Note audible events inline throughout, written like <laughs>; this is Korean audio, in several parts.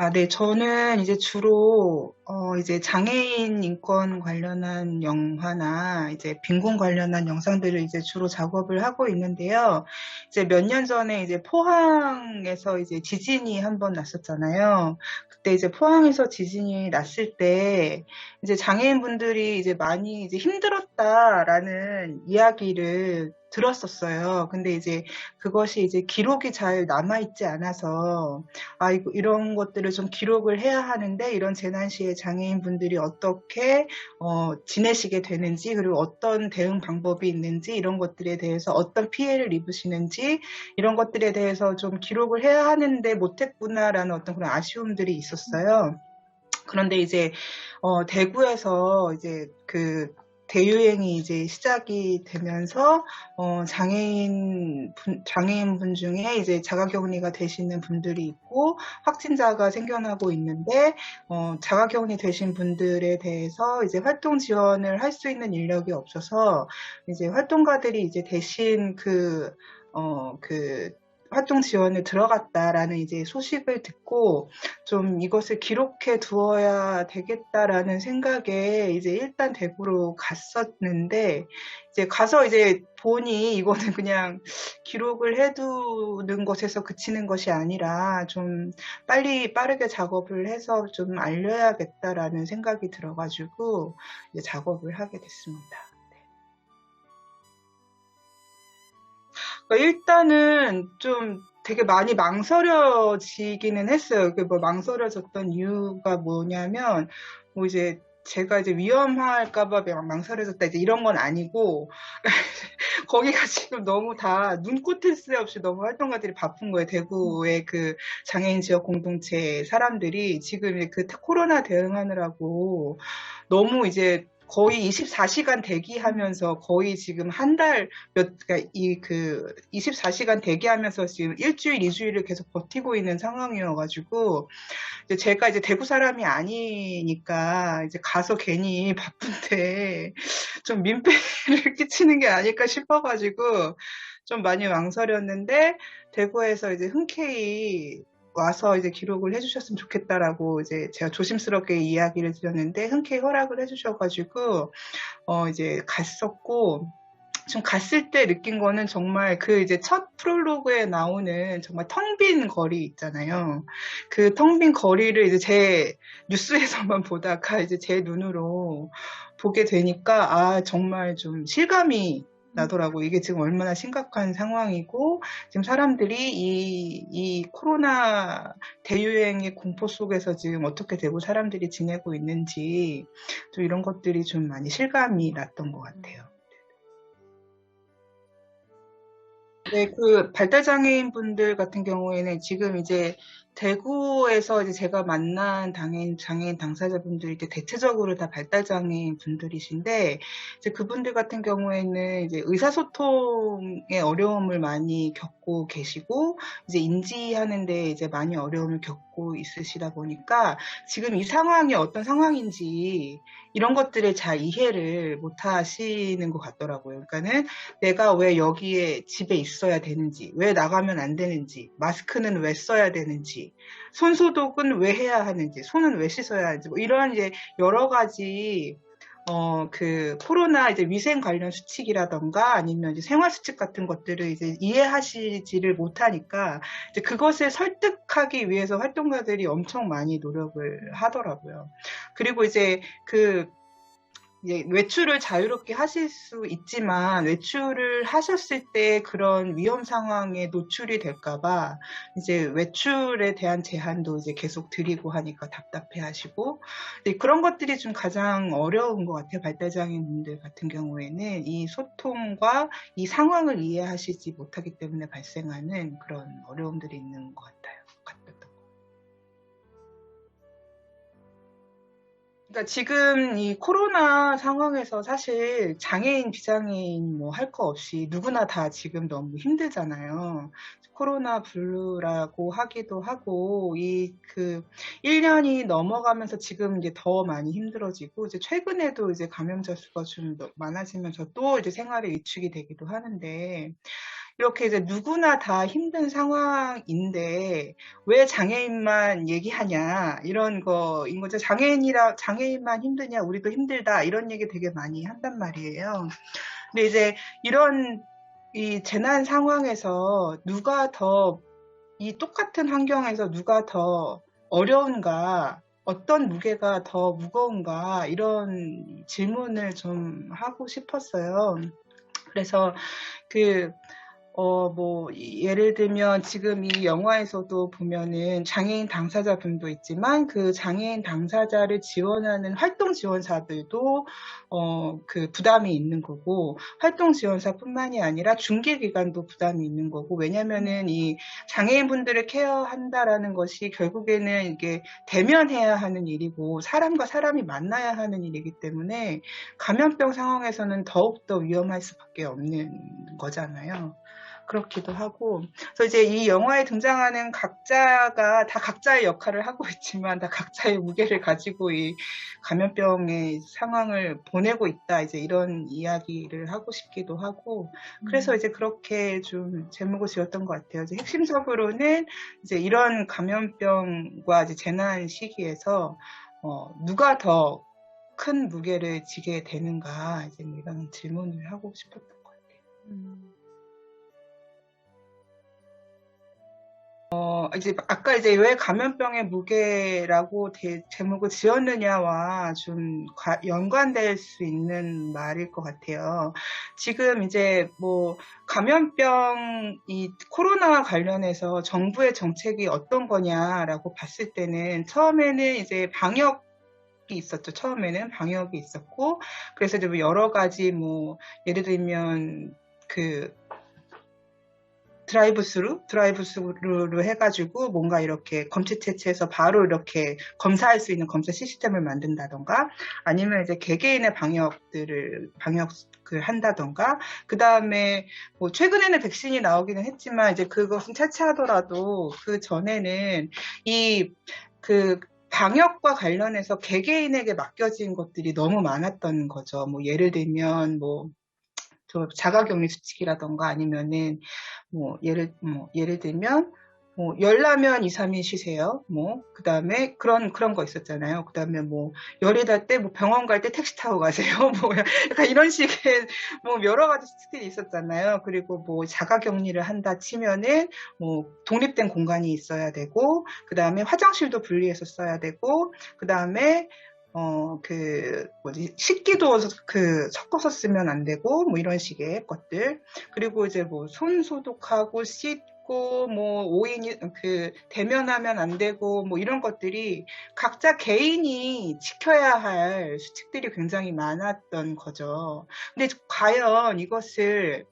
아, 네. 저는 이제 주로, 어, 이제 장애인 인권 관련한 영화나 이제 빈곤 관련한 영상들을 이제 주로 작업을 하고 있는데요. 이제 몇 년 전에 이제 포항에서 이제 지진이 한 번 났었잖아요. 그때 이제 포항에서 지진이 났을 때 이제 장애인분들이 이제 많이 이제 힘들었다라는 이야기를 들었었어요. 근데 이제 그것이 이제 기록이 잘 남아있지 않아서, 아, 이런 것들을 좀 기록을 해야 하는데, 이런 재난 시에 장애인 분들이 어떻게, 어, 지내시게 되는지, 그리고 어떤 대응 방법이 있는지, 이런 것들에 대해서 어떤 피해를 입으시는지, 이런 것들에 대해서 좀 기록을 해야 하는데 못했구나라는 어떤 그런 아쉬움들이 있었어요. 그런데 이제, 어, 대구에서 이제 그, 대유행이 이제 시작이 되면서 어, 장애인 분, 장애인 분 중에 이제 자가격리가 되시는 분들이 있고 확진자가 생겨나고 있는데 어, 자가격리 되신 분들에 대해서 이제 활동 지원을 할 수 있는 인력이 없어서 이제 활동가들이 이제 대신 그 어, 그 활동 지원에 들어갔다라는 이제 소식을 듣고 좀 이것을 기록해 두어야 되겠다라는 생각에 이제 일단 대구로 갔었는데 이제 가서 이제 보니 이거는 그냥 기록을 해두는 것에서 그치는 것이 아니라 좀 빨리 빠르게 작업을 해서 좀 알려야겠다라는 생각이 들어가지고 작업을 하게 됐습니다. 그러니까 일단은 좀 되게 많이 망설여지기는 했어요. 뭐 망설여졌던 이유가 뭐냐면, 뭐 이제 제가 이제 위험할까봐 망설여졌다 이제 이런 건 아니고 <laughs> 거기가 지금 너무 다 눈꽃을 새 없이 너무 활동가들이 바쁜 거예요. 대구의 그 장애인 지역 공동체 사람들이 지금 그 코로나 대응하느라고 너무 이제 거의 24시간 대기하면서 거의 지금 한 달 몇, 그러니까 이그 24시간 대기하면서 지금 일주일, 이주일을 계속 버티고 있는 상황이어가지고, 이제 제가 이제 대구 사람이 아니니까 이제 가서 괜히 바쁜데 좀 민폐를 <laughs> 끼치는 게 아닐까 싶어가지고 좀 많이 망설였는데, 대구에서 이제 흔쾌히 와서 이제 기록을 해주셨으면 좋겠다라고 이제 제가 조심스럽게 이야기를 드렸는데 흔쾌히 허락을 해주셔가지고 어 이제 갔었고 좀 갔을 때 느낀 거는 정말 그 이제 첫 프롤로그에 나오는 정말 텅 빈 거리 있잖아요. 그 텅 빈 거리를 이제 제 뉴스에서만 <laughs> 보다가 이제 제 눈으로 보게 되니까 아 정말 좀 실감이 나더라고. 이게 지금 얼마나 심각한 상황이고, 지금 사람들이 이, 이 코로나 대유행의 공포 속에서 지금 어떻게 되고 사람들이 지내고 있는지, 좀 이런 것들이 좀 많이 실감이 났던 것 같아요. 네, 그 발달장애인 분들 같은 경우에는 지금 이제 대구에서 이제 제가 만난 장애인, 장애인 당사자분들이 이제 대체적으로 다 발달장애인 분들이신데, 이제 그분들 같은 경우에는 이제 의사소통의 어려움을 많이 겪 고 계시고, 이제 인지하는데 이제 많이 어려움을 겪고 있으시다 보니까, 지금 이 상황이 어떤 상황인지, 이런 것들을 잘 이해를 못 하시는 것 같더라고요. 그러니까는 내가 왜 여기에 집에 있어야 되는지, 왜 나가면 안 되는지, 마스크는 왜 써야 되는지, 손 소독은 왜 해야 하는지, 손은 왜 씻어야 하는지, 뭐 이런 이제 여러 가지 어, 그, 코로나 이제 위생 관련 수칙이라던가 아니면 이제 생활 수칙 같은 것들을 이제 이해하시지를 못하니까 이제 그것을 설득하기 위해서 활동가들이 엄청 많이 노력을 하더라고요. 그리고 이제 그, 외출을 자유롭게 하실 수 있지만 외출을 하셨을 때 그런 위험 상황에 노출이 될까봐 이제 외출에 대한 제한도 이제 계속 드리고 하니까 답답해 하시고 그런 것들이 좀 가장 어려운 것 같아요. 발달장애인 분들 같은 경우에는 이 소통과 이 상황을 이해하시지 못하기 때문에 발생하는 그런 어려움들이 있는 것 같아요. 그러니까 지금 이 코로나 상황에서 사실 장애인, 비장애인 뭐 할 거 없이 누구나 다 지금 너무 힘들잖아요. 코로나 블루라고 하기도 하고 이 그 1년이 넘어가면서 지금 이제 더 많이 힘들어지고 이제 최근에도 이제 감염자 수가 좀 많아지면서 또 이제 생활에 위축이 되기도 하는데 이렇게 이제 누구나 다 힘든 상황인데 왜 장애인만 얘기하냐 이런 거인 거죠. 장애인이라 장애인만 힘드냐 우리도 힘들다 이런 얘기 되게 많이 한단 말이에요. 근데 이제 이런 이 재난 상황에서 누가 더 이 똑같은 환경에서 누가 더 어려운가 어떤 무게가 더 무거운가 이런 질문을 좀 하고 싶었어요. 그래서 그 어, 뭐, 예를 들면 지금 이 영화에서도 보면은 장애인 당사자분도 있지만 그 장애인 당사자를 지원하는 활동 지원사들도 어, 그 부담이 있는 거고 활동 지원사뿐만이 아니라 중개기관도 부담이 있는 거고 왜냐면은 이 장애인분들을 케어한다라는 것이 결국에는 이게 대면해야 하는 일이고 사람과 사람이 만나야 하는 일이기 때문에 감염병 상황에서는 더욱더 위험할 수밖에 없는 거잖아요. 그렇기도 하고 그래서 이제 이 영화에 등장하는 각자가 다 각자의 역할을 하고 있지만 다 각자의 무게를 가지고 이 감염병의 상황을 보내고 있다 이제 이런 이야기를 하고 싶기도 하고 그래서 음. 이제 그렇게 좀 제목을 지었던 것 같아요. 이제 핵심적으로는 이제 이런 감염병과 이제 재난 시기에서 어, 누가 더 큰 무게를 지게 되는가 이제 이런 질문을 하고 싶었던 것 같아요. 음. 어, 이제 아까 이제 왜 감염병의 무게라고 대, 제목을 지었느냐와 좀 과, 연관될 수 있는 말일 것 같아요. 지금 이제 뭐 감염병 이 코로나와 관련해서 정부의 정책이 어떤 거냐라고 봤을 때는 처음에는 이제 방역 이 있었죠. 처음에는 방역이 있었고 그래서 좀뭐 여러 가지 뭐 예를 들면 그 드라이브 스루, 드라이브 스루로 해가지고 뭔가 이렇게 검체체체해서 바로 이렇게 검사할 수 있는 검사 시스템을 만든다던가 아니면 이제 개개인의 방역들을 방역을 한다던가 그 다음에 뭐 최근에는 백신이 나오기는 했지만 이제 그것은 차치하더라도 그 전에는 이그 방역과 관련해서 개개인에게 맡겨진 것들이 너무 많았던 거죠. 뭐 예를 들면 뭐저 자가격리 수칙이라던가 아니면은 뭐 예를 뭐 예를 들면 뭐 열나면 2, 3일 쉬세요. 뭐 그다음에 그런 그런 거 있었잖아요. 그다음에 뭐 열이 달때뭐 병원 갈 때 택시 타고 가세요. <laughs> 뭐 약간 이런 식의 뭐 여러 가지 수칙들이 있었잖아요. 그리고 뭐 자가 격리를 한다 치면은 뭐 독립된 공간이 있어야 되고 그다음에 화장실도 분리해서 써야 되고 그다음에 어, 그, 뭐지, 식기도 그, 섞어서 쓰면 안 되고, 뭐 이런 식의 것들. 그리고 이제 뭐, 손 소독하고, 씻고, 뭐, 오인이, 그, 대면하면 안 되고, 뭐 이런 것들이 각자 개인이 지켜야 할 수칙들이 굉장히 많았던 거죠. 근데 과연 이것을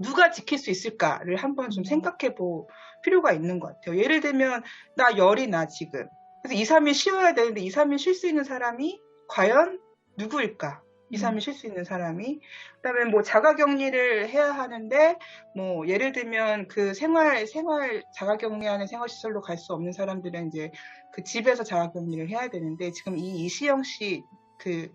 누가 지킬 수 있을까를 한번 좀 음. 생각해 볼 필요가 있는 것 같아요. 예를 들면, 나 열이 나, 지금. 그래서 2, 3일 쉬어야 되는데 2, 3일 쉴 수 있는 사람이 과연 누구일까? 2, 3일 음. 쉴수 있는 사람이. 그 다음에 뭐 자가 격리를 해야 하는데, 뭐 예를 들면 그 생활, 생활, 자가 격리하는 생활시설로 갈 수 없는 사람들은 이제 그 집에서 자가 격리를 해야 되는데, 지금 이 이시영 씨, 그,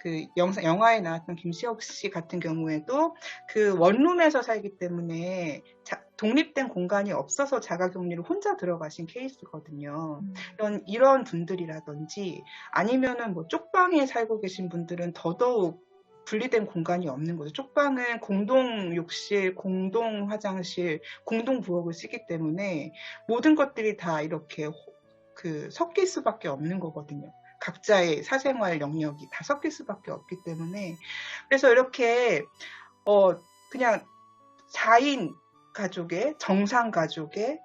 그 영상, 영화에 나왔던 김시혁 씨 같은 경우에도 그 원룸에서 살기 때문에 자, 독립된 공간이 없어서 자가격리를 혼자 들어가신 케이스거든요. 음. 이런, 이런 분들이라든지 아니면은 뭐 쪽방에 살고 계신 분들은 더더욱 분리된 공간이 없는 거죠. 쪽방은 공동 욕실, 공동 화장실, 공동 부엌을 쓰기 때문에 모든 것들이 다 이렇게 그 섞일 수밖에 없는 거거든요. 각자의 사생활 영역이 다 섞일 수밖에 없기 때문에 그래서 이렇게 어 그냥 4인 가족의 정상 가족의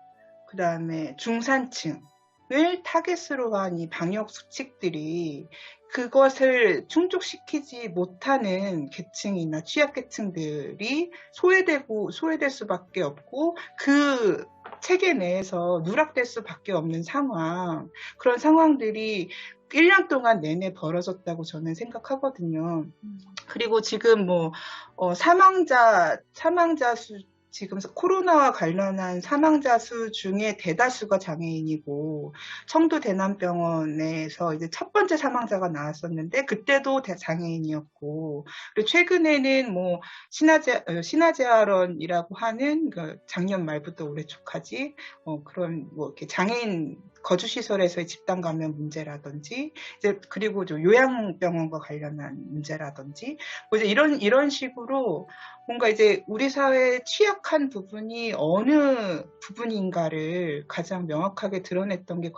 그 다음에 중산층을 타겟으로 한 이 방역 수칙들이 그것을 충족시키지 못하는 계층이나 취약계층들이 소외되고 소외될 수밖에 없고 그 체계 내에서 누락될 수밖에 없는 상황 그런 상황들이 1년 동안 내내 벌어졌다고 저는 생각하거든요. 음. 그리고 지금 뭐 어, 사망자 사망자 수 지금 코로나와 관련한 사망자 수 중에 대다수가 장애인이고 청도 대남병원에서 이제 첫 번째 사망자가 나왔었는데 그때도 장애인이었고 그리고 최근에는 뭐 신화제 어, 신화제아런이라고 하는 그 작년 말부터 올해 초까지 어 그런 뭐 이렇게 장애인 거주시설에서의 집단 감염 문제라든지 이제 그리고 좀 요양병원과 관련한 문제라든지 뭐 이제 이런 이런 식으로 뭔가 이제 우리 사회의 취약한 부분이 어느 부분인가를 가장 명확하게 드러냈던 게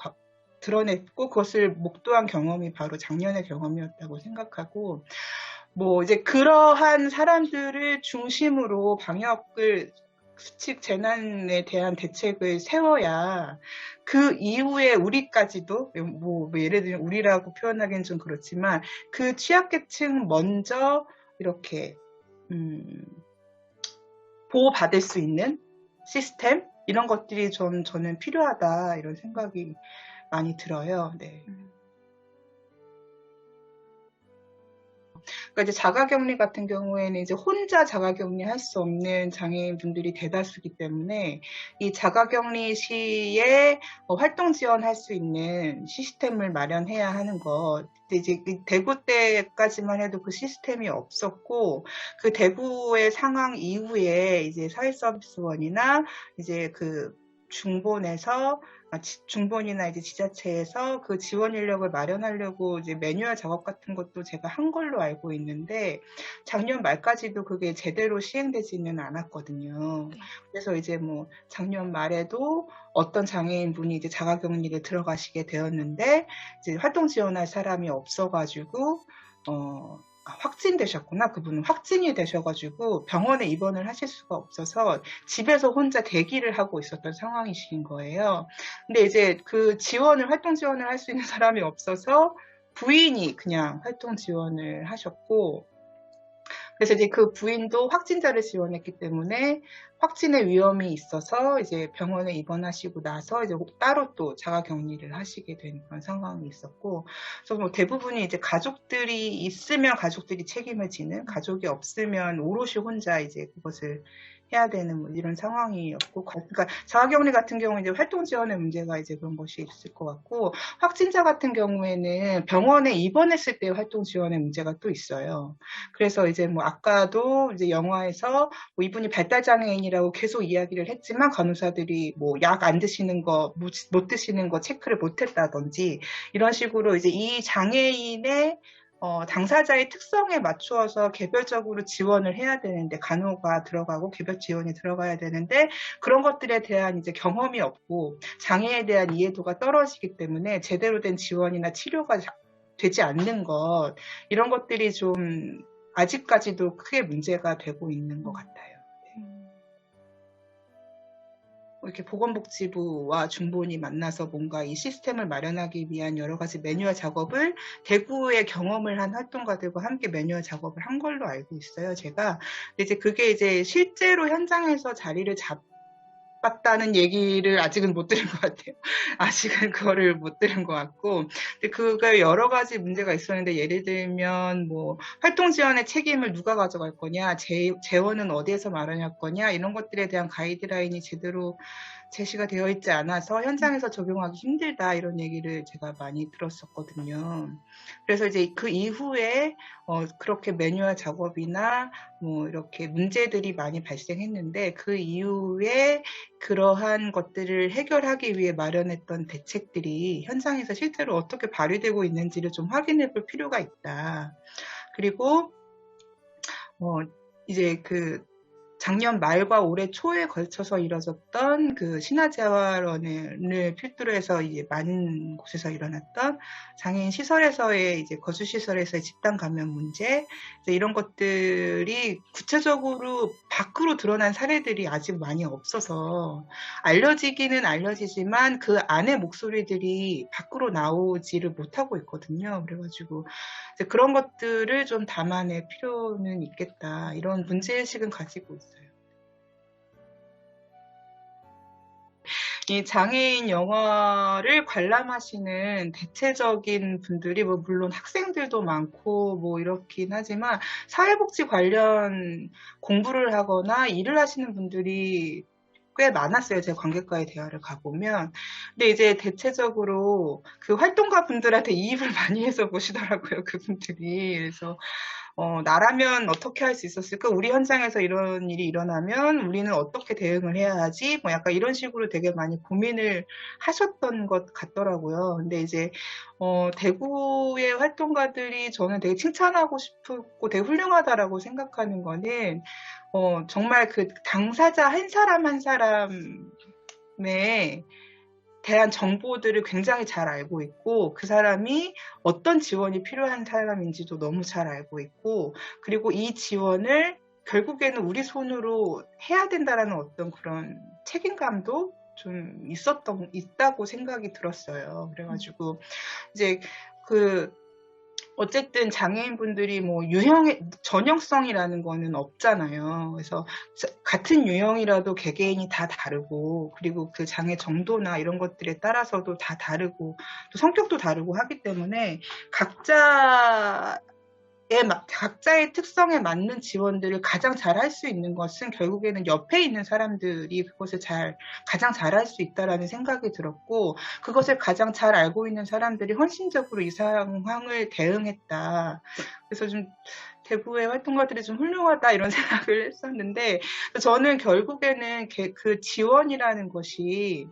드러냈고 그것을 목도한 경험이 바로 작년의 경험이었다고 생각하고 뭐 이제 그러한 사람들을 중심으로 방역을 수칙 재난에 대한 대책을 세워야 그 이후에 우리까지도 뭐, 뭐 예를 들면 우리라고 표현하기는 좀 그렇지만 그 취약계층 먼저 이렇게 음, 보호받을 수 있는 시스템 이런 것들이 좀 저는 필요하다 이런 생각이 많이 들어요. 네. 음. 그러니까 이제 자가격리 같은 경우에는 이제 혼자 자가격리 할 수 없는 장애인 분들이 대다수기 때문에 이 자가격리 시에 뭐 활동 지원할 수 있는 시스템을 마련해야 하는 것. 이제 그 대구 때까지만 해도 그 시스템이 없었고 그 대구의 상황 이후에 이제 사회서비스원이나 이제 그 중본에서 아, 중본이나 이제 지자체에서 그 지원 인력을 마련하려고 이제 매뉴얼 작업 같은 것도 제가 한 걸로 알고 있는데 작년 말까지도 그게 제대로 시행되지는 않았거든요. 네. 그래서 이제 뭐 작년 말에도 어떤 장애인 분이 이제 자가격리를 들어가시게 되었는데 이제 활동 지원할 사람이 없어가지고 어 확진되셨구나. 그분은 확진이 되셔가지고 병원에 입원을 하실 수가 없어서 집에서 혼자 대기를 하고 있었던 상황이신 거예요. 근데 이제 그 지원을, 활동 지원을 할 수 있는 사람이 없어서 부인이 그냥 활동 지원을 하셨고, 그래서 이제 그 부인도 확진자를 지원했기 때문에 확진의 위험이 있어서 이제 병원에 입원하시고 나서 이제 따로 또 자가 격리를 하시게 된 그런 상황이 있었고, 그래서 뭐 대부분이 이제 가족들이 있으면 가족들이 책임을 지는, 가족이 없으면 오롯이 혼자 이제 그것을 해야 되는 뭐 이런 상황이었고, 그러니까 자가격리 같은 경우는 이제 활동 지원의 문제가 이제 그런 것이 있을 것 같고, 확진자 같은 경우에는 병원에 입원했을 때 활동 지원의 문제가 또 있어요. 그래서 이제 뭐 아까도 이제 영화에서 뭐 이분이 발달 장애인이라고 계속 이야기를 했지만 간호사들이 뭐 약 안 드시는 거, 못 드시는 거 체크를 못 했다든지 이런 식으로 이제 이 장애인의 어, 당사자의 특성에 맞추어서 개별적으로 지원을 해야 되는데 간호가 들어가고 개별 지원이 들어가야 되는데 그런 것들에 대한 이제 경험이 없고 장애에 대한 이해도가 떨어지기 때문에 제대로 된 지원이나 치료가 되지 않는 것 이런 것들이 좀 아직까지도 크게 문제가 되고 있는 것 같아요. 이렇게 보건복지부와 중본이 만나서 뭔가 이 시스템을 마련하기 위한 여러 가지 매뉴얼 작업을 대구의 경험을 한 활동가들과 함께 매뉴얼 작업을 한 걸로 알고 있어요, 제가. 이제 그게 이제 실제로 현장에서 자리를 잡 봤다는 얘기를 아직은 못 들은 것 같아요. <laughs> 아직은 그거를 못 들은 것 같고, 근데 그가 여러 가지 문제가 있었는데 예를 들면 뭐 활동 지원의 책임을 누가 가져갈 거냐, 재, 재원은 어디에서 마련할 거냐 이런 것들에 대한 가이드라인이 제대로 제시가 되어 있지 않아서 현장에서 적용하기 힘들다 이런 얘기를 제가 많이 들었었거든요. 그래서 이제 그 이후에 어 그렇게 매뉴얼 작업이나 뭐 이렇게 문제들이 많이 발생했는데 그 이후에 그러한 것들을 해결하기 위해 마련했던 대책들이 현장에서 실제로 어떻게 발휘되고 있는지를 좀 확인해 볼 필요가 있다. 그리고 어 이제 그 작년 말과 올해 초에 걸쳐서 이뤄졌던 그 신화재활원을 필두로 해서 이제 많은 곳에서 일어났던 장애인 시설에서의 이제 거주 시설에서의 집단 감염 문제 이런 것들이 구체적으로 밖으로 드러난 사례들이 아직 많이 없어서 알려지기는 알려지지만 그 안의 목소리들이 밖으로 나오지를 못하고 있거든요. 그래가지고 그런 것들을 좀 담아낼 필요는 있겠다 이런 문제의식은 가지고 있어요. 이 장애인 영화를 관람하시는 대체적인 분들이 뭐 물론 학생들도 많고 뭐 이렇긴 하지만 사회복지 관련 공부를 하거나 일을 하시는 분들이 꽤 많았어요. 제 관객과의 대화를 가보면. 근데 이제 대체적으로 그 활동가 분들한테 이입을 <laughs> 많이 해서 보시더라고요. 그분들이. 그래서 어, 나라면 어떻게 할 수 있었을까? 우리 현장에서 이런 일이 일어나면 우리는 어떻게 대응을 해야 하지? 뭐 약간 이런 식으로 되게 많이 고민을 하셨던 것 같더라고요. 근데 이제 어, 대구의 활동가들이 저는 되게 칭찬하고 싶고 되게 훌륭하다라고 생각하는 거는 어, 정말 그 당사자 한 사람 한 사람의 대한 정보들을 굉장히 잘 알고 있고 그 사람이 어떤 지원이 필요한 사람인지도 너무 잘 알고 있고 그리고 이 지원을 결국에는 우리 손으로 해야 된다라는 어떤 그런 책임감도 좀 있었던 있다고 생각이 들었어요. 그래가지고 이제 그 어쨌든 장애인분들이 뭐 유형의 전형성이라는 거는 없잖아요. 그래서 같은 유형이라도 개개인이 다 다르고 그리고 그 장애 정도나 이런 것들에 따라서도 다 다르고 또 성격도 다르고 하기 때문에 각자 각자의 특성에 맞는 지원들을 가장 잘 할 수 있는 것은 결국에는 옆에 있는 사람들이 그것을 잘 가장 잘 할 수 있다라는 생각이 들었고 그것을 가장 잘 알고 있는 사람들이 헌신적으로 이 상황을 대응했다. 그래서 좀 대구의 활동가들이 좀 훌륭하다 이런 <laughs> 생각을 했었는데 저는 결국에는 그 지원이라는 것이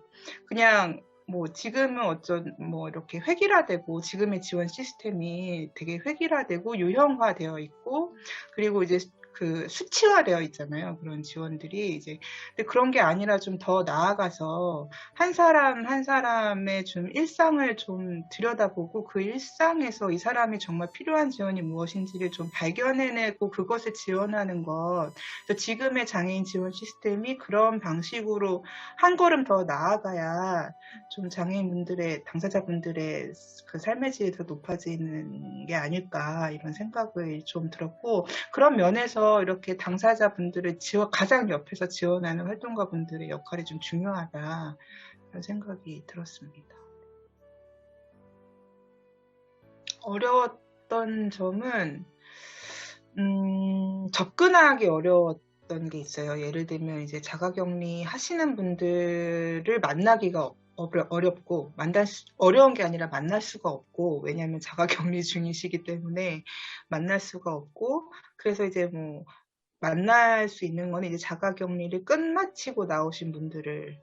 그냥 뭐 지금은 어쩐 뭐 이렇게 획일화되고 지금의 지원 시스템이 되게 획일화되고 유형화되어 있고 그리고 이제 그 수치화되어 있잖아요. 그런 지원들이 이제 근데 그런 게 아니라 좀 더 나아가서 한 사람 한 사람의 좀 일상을 좀 들여다보고 그 일상에서 이 사람이 정말 필요한 지원이 무엇인지를 좀 발견해내고 그것을 지원하는 것. 지금의 장애인 지원 시스템이 그런 방식으로 한 걸음 더 나아가야 좀 장애인분들의 당사자분들의 그 삶의 질이 더 높아지는 게 아닐까 이런 생각을 좀 들었고 그런 면에서 이렇게 당사자분들을 지원, 가장 옆에서 지원하는 활동가 분들의 역할이 좀 중요하다. 그런 생각이 들었습니다. 어려웠던 점은, 음, 접근하기 어려웠던 게 있어요. 예를 들면 이제 자가격리 하시는 분들을 만나기가 어렵고 만날 수, 어려운 게 아니라 만날 수가 없고 왜냐하면 자가격리 <laughs> 중이시기 때문에 만날 수가 없고 그래서 이제 뭐 만날 수 있는 거는 이제 자가격리를 끝마치고 나오신 분들을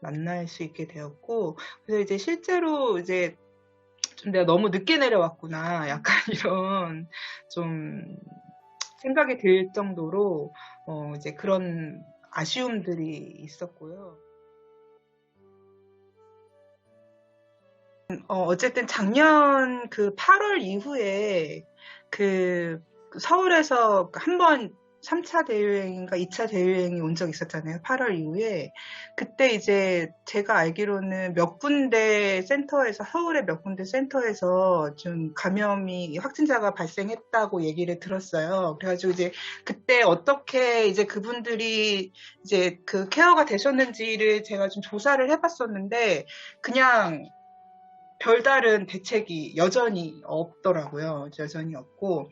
만날 수 있게 되었고 그래서 이제 실제로 이제 좀 내가 너무 늦게 내려왔구나 약간 <laughs> 이런 좀 생각이 들 정도로 어 이제 그런 아쉬움들이 있었고요. 어, 어쨌든 작년 그 8월 이후에 그 서울에서 한번 3차 대유행인가 2차 대유행이 온 적 있었잖아요. 8월 이후에. 그때 이제 제가 알기로는 몇 군데 센터에서, 서울의 몇 군데 센터에서 좀 감염이, 확진자가 발생했다고 얘기를 들었어요. 그래가지고 이제 그때 어떻게 이제 그분들이 이제 그 케어가 되셨는지를 제가 좀 조사를 해봤었는데, 그냥 별다른 대책이 여전히 없더라고요. 여전히 없고.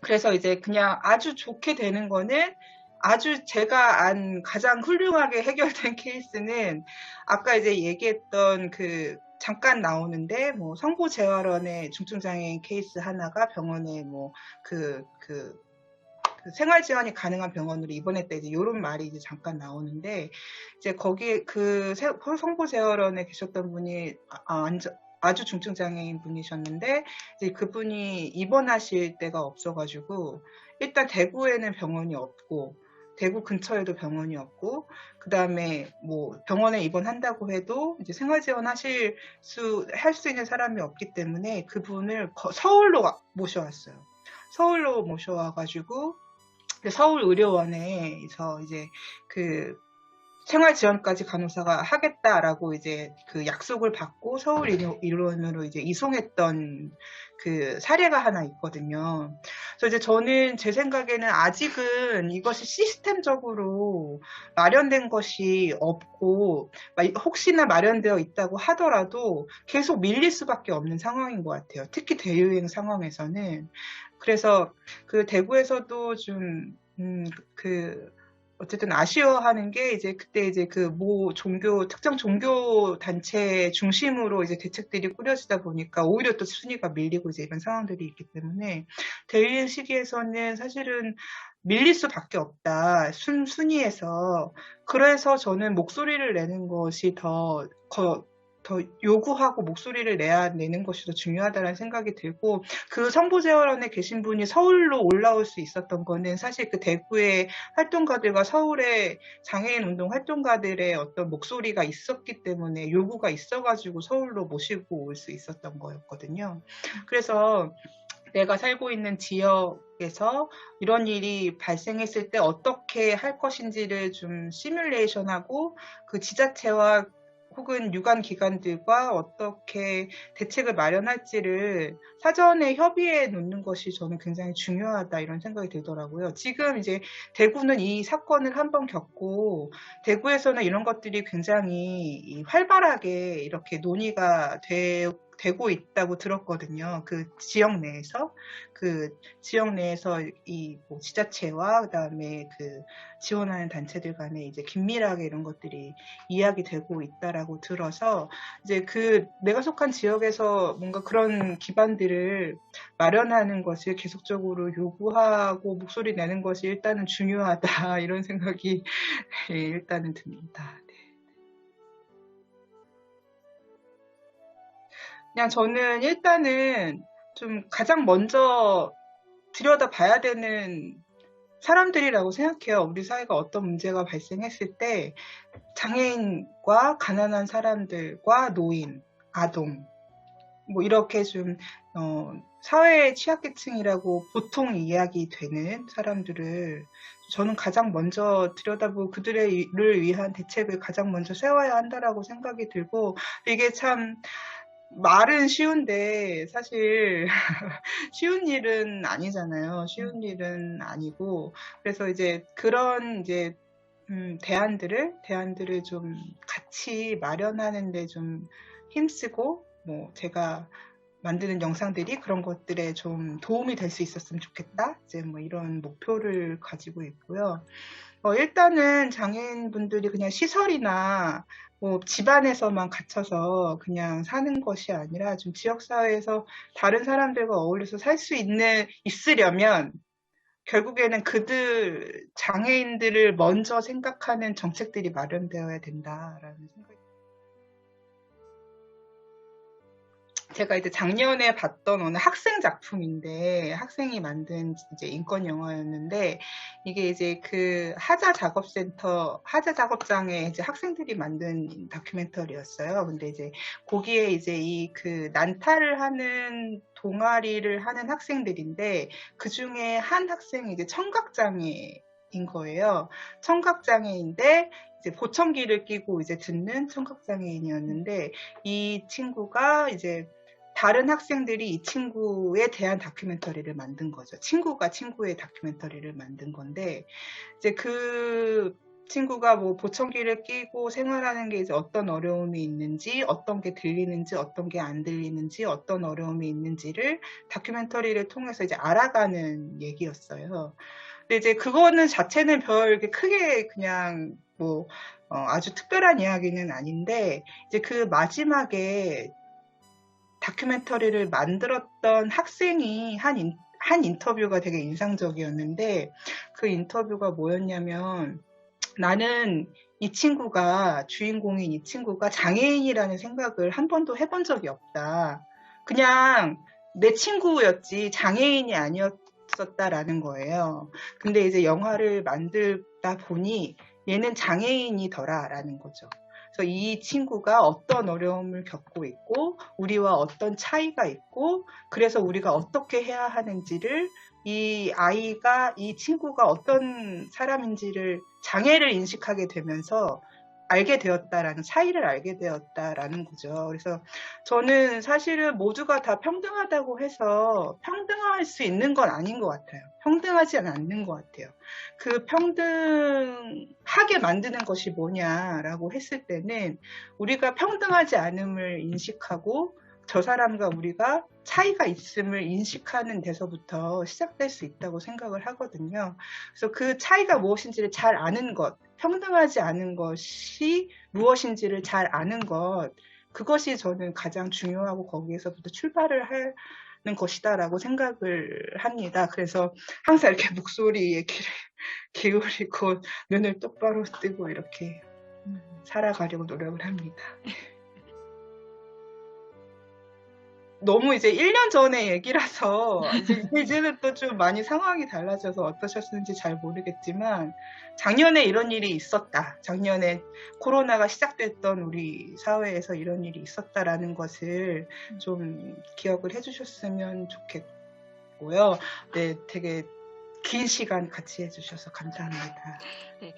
그래서 이제 그냥 아주 좋게 되는 거는 아주 제가 안 가장 훌륭하게 해결된 <laughs> 케이스는 아까 이제 얘기했던 그 잠깐 나오는데 뭐 성보 재활원의 중증장애인 케이스 하나가 병원에 뭐그그그 생활 지원이 가능한 병원으로 입원했다 이제 이런 말이 이제 잠깐 나오는데 이제 거기 그 성보 재활원에 계셨던 분이 아, 완전 아주 중증 장애인 분이셨는데 이제 그분이 입원하실 데가 없어가지고 일단 대구에는 병원이 없고 대구 근처에도 병원이 없고 그 다음에 뭐 병원에 입원한다고 해도 이제 생활지원 하실 수 할 수 있는 사람이 없기 때문에 그분을 서울로 모셔왔어요. 서울로 모셔와가지고 서울 의료원에서 이제 그 생활 지원까지 간호사가 하겠다라고 이제 그 약속을 받고 서울 일원으로 이제 이송했던 그 사례가 하나 있거든요. 그래서 이제 저는 제 생각에는 아직은 이것이 시스템적으로 마련된 것이 없고 혹시나 마련되어 있다고 하더라도 계속 밀릴 수밖에 없는 상황인 것 같아요. 특히 대유행 상황에서는. 그래서 그 대구에서도 좀, 음, 그, 어쨌든 아쉬워하는 게 이제 그때 이제 그 모 종교 특정 종교 단체 중심으로 이제 대책들이 꾸려지다 보니까 오히려 또 순위가 밀리고 이제 이런 상황들이 있기 때문에 대일 시기에서는 사실은 밀릴 수밖에 없다. 순 순위에서. 그래서 저는 목소리를 내는 것이 더 더 요구하고 목소리를 내야 내는 것이 더 중요하다는 생각이 들고 그 성보재활원에 계신 분이 서울로 올라올 수 있었던 거는 사실 그 대구의 활동가들과 서울의 장애인 운동 활동가들의 어떤 목소리가 있었기 때문에 요구가 있어가지고 서울로 모시고 올 수 있었던 거였거든요. 그래서 내가 살고 있는 지역에서 이런 일이 발생했을 때 어떻게 할 것인지를 좀 시뮬레이션하고 그 지자체와 혹은 유관 기관들과 어떻게 대책을 마련할지를 사전에 협의해 놓는 것이 저는 굉장히 중요하다 이런 생각이 들더라고요. 지금 이제 대구는 이 사건을 한번 겪고 대구에서는 이런 것들이 굉장히 활발하게 이렇게 논의가 되, 되고 있다고 들었거든요. 그 지역 내에서 그 지역 내에서 이 뭐 지자체와 그다음에 그 지원하는 단체들 간에 이제 긴밀하게 이런 것들이 이야기되고 있다라고 들어서 이제 그 내가 속한 지역에서 뭔가 그런 기반들을 마련하는 것을 계속적으로 요구하고 목소리 내는 것이 일단은 중요하다 <laughs> 이런 생각이 예, 일단은 듭니다. 그냥 저는 일단은 좀 가장 먼저 들여다 봐야 되는 사람들이라고 생각해요. 우리 사회가 어떤 문제가 발생했을 때 장애인과 가난한 사람들과 노인, 아동, 뭐 이렇게 좀 어, 사회의 취약계층이라고 보통 이야기 되는 사람들을 저는 가장 먼저 들여다보고 그들을 위한 대책을 가장 먼저 세워야 한다라고 생각이 들고 이게 참 말은 쉬운데 사실 <laughs> 쉬운 일은 아니잖아요. 쉬운 음. 일은 아니고 그래서 이제 그런 이제 음, 대안들을 대안들을 좀 같이 마련하는데 좀 힘쓰고 뭐 제가 만드는 영상들이 그런 것들에 좀 도움이 될 수 있었으면 좋겠다. 이제 뭐 이런 목표를 가지고 있고요. 어, 일단은 장애인분들이 그냥 시설이나 뭐 집안에서만 갇혀서 그냥 사는 것이 아니라 좀 지역사회에서 다른 사람들과 어울려서 살 수 있는, 있으려면 결국에는 그들, 장애인들을 먼저 생각하는 정책들이 마련되어야 된다라는 생각이 제가 이제 작년에 봤던 어느 학생 작품인데 학생이 만든 이제 인권 영화였는데 이게 이제 그 하자 작업센터 하자 작업장에 이제 학생들이 만든 다큐멘터리였어요. 근데 이제 거기에 이제 이 그 난타를 하는 동아리를 하는 학생들인데 그 중에 한 학생이 이제 청각장애인 거예요. 청각장애인데 이제 보청기를 끼고 이제 듣는 청각장애인이었는데 이 친구가 이제 다른 학생들이 이 친구에 대한 다큐멘터리를 만든 거죠. 친구가 친구의 다큐멘터리를 만든 건데 이제 그 친구가 뭐 보청기를 끼고 생활하는 게 이제 어떤 어려움이 있는지, 어떤 게 들리는지, 어떤 게 안 들리는지, 어떤 어려움이 있는지를 다큐멘터리를 통해서 이제 알아가는 얘기였어요. 근데 이제 그거는 자체는 별 크게 그냥 뭐 어, 아주 특별한 이야기는 아닌데 이제 그 마지막에 다큐멘터리를 만들었던 학생이 한, 인, 한 인터뷰가 되게 인상적이었는데 그 인터뷰가 뭐였냐면 나는 이 친구가 주인공인 이 친구가 장애인이라는 생각을 한 번도 해본 적이 없다. 그냥 내 친구였지 장애인이 아니었었다라는 거예요. 근데 이제 영화를 만들다 보니 얘는 장애인이더라라는 거죠. 그래서 이 친구가 어떤 어려움을 겪고 있고 우리와 어떤 차이가 있고 그래서 우리가 어떻게 해야 하는지를 이 아이가 이 친구가 어떤 사람인지를 장애를 인식하게 되면서 알게 되었다라는 차이를 알게 되었다라는 거죠. 그래서 저는 사실은 모두가 다 평등하다고 해서 평등할 수 있는 건 아닌 것 같아요. 평등하지 않는 것 같아요. 그 평등하게 만드는 것이 뭐냐라고 했을 때는 우리가 평등하지 않음을 인식하고 저 사람과 우리가 차이가 있음을 인식하는 데서부터 시작될 수 있다고 생각을 하거든요. 그래서 그 차이가 무엇인지를 잘 아는 것, 평등하지 않은 것이 무엇인지를 잘 아는 것, 그것이 저는 가장 중요하고 거기에서부터 출발을 하는 것이다라고 생각을 합니다. 그래서 항상 이렇게 목소리에 귀를 <laughs> 기울이고 눈을 똑바로 뜨고 이렇게 살아가려고 노력을 합니다. <laughs> 너무 이제 1년 전의 얘기라서 <laughs> 이제 이제는 또 좀 많이 상황이 달라져서 어떠셨는지 잘 모르겠지만 작년에 이런 일이 있었다. 작년에 코로나가 시작됐던 우리 사회에서 이런 일이 있었다라는 것을 좀 기억을 해주셨으면 좋겠고요. 네, 되게 긴 시간 같이 해주셔서 감사합니다. 네.